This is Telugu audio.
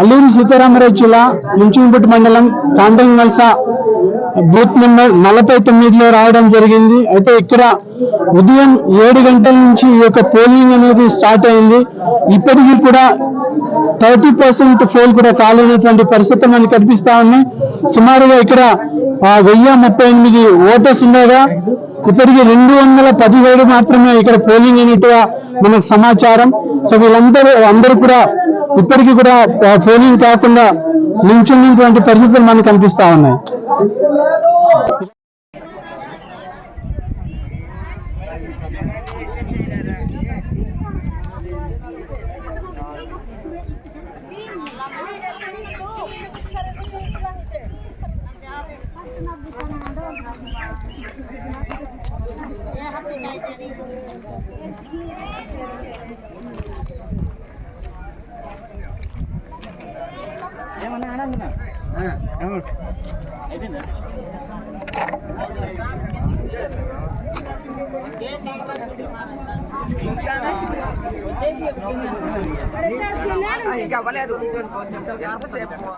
అల్లూరి సీతారామరాజు జిల్లా నుంచుంపటి మండలం కాండల్ నల్సా బూత్ నెంబర్ నలభై తొమ్మిదిలో రావడం జరిగింది. అయితే ఇక్కడ ఉదయం ఏడు గంటల నుంచి ఈ యొక్క పోలింగ్ అనేది స్టార్ట్ అయింది. ఇప్పటికీ కూడా థర్టీ పర్సెంట్ ఫోల్ కూడా కాలేనటువంటి పరిస్థితి మనకి కనిపిస్తా ఉన్నాయి. సుమారుగా ఇక్కడ వెయ్యి ముప్పై ఎనిమిది ఓటర్స్ ఉండగా ఇప్పటికి రెండు వందల పదివేలు మాత్రమే ఇక్కడ పోలింగ్ అయినట్టుగా మనకు సమాచారం. సో వీళ్ళందరూ అందరూ కూడా ఇప్పటికీ కూడా ఆ, పోలింగ్ కాకుండా నిల్చున్నటువంటి పరిస్థితులు మనకు కనిపిస్తా ఉన్నాయి ఇంకా అవ్వలేదు ఎంతసేపు